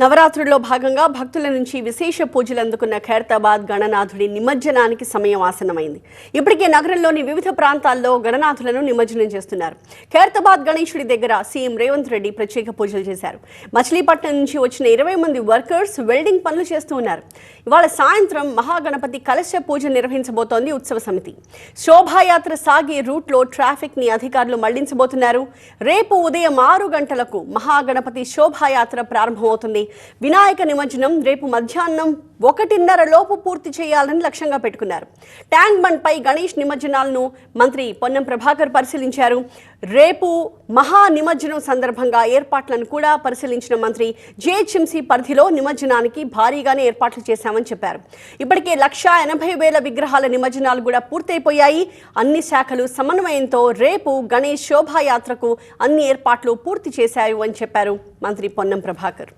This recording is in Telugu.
నవరాత్రుల్లో భాగంగా భక్తుల నుంచి విశేష పూజలు అందుకున్న ఖైరతాబాద్ గణనాథుడి నిమజ్జనానికి సమయం ఆసన్నమైంది. ఇప్పటికే నగరంలోని వివిధ ప్రాంతాల్లో గణనాథులను నిమజ్జనం చేస్తున్నారు. ఖైరతాబాద్ గణేశుడి దగ్గర సీఎం రేవంత్ రెడ్డి ప్రత్యేక పూజలు చేశారు. మచిలీపట్నం నుంచి వచ్చిన ఇరవై మంది వర్కర్స్ వెల్డింగ్ పనులు చేస్తూ ఉన్నారు. ఇవాళ సాయంత్రం మహాగణపతి కలశ పూజ నిర్వహించబోతోంది ఉత్సవ సమితి. శోభాయాత్ర సాగే రూట్లో ట్రాఫిక్ని అధికారులు మళ్ళించబోతున్నారు. రేపు ఉదయం ఆరు గంటలకు మహాగణపతి శోభాయాత్ర ప్రారంభమవుతుంది. వినాయక నిమజ్జనం రేపు మధ్యాహ్నం ఒకటిన్నర లోపు పూర్తి చేయాలని లక్ష్యంగా పెట్టుకున్నారు. ట్యాంక్ బండ్ పై గణేష్ నిమజ్జనాలను మంత్రి పొన్నం ప్రభాకర్ పరిశీలించారు. రేపు మహా నిమజ్జనం సందర్భంగా ఏర్పాట్లను కూడా పరిశీలించిన మంత్రి జిహెచ్ఎంసీ పరిధిలో నిమజ్జనానికి భారీగానే ఏర్పాట్లు చేశామని చెప్పారు. ఇప్పటికే లక్షా ఎనభై వేల విగ్రహాల నిమజ్జనాలు కూడా పూర్తయిపోయాయి. అన్ని శాఖలు సమన్వయంతో రేపు గణేష్ శోభాయాత్రకు అన్ని ఏర్పాట్లు పూర్తి చేశాయి అని చెప్పారు మంత్రి పొన్నం ప్రభాకర్.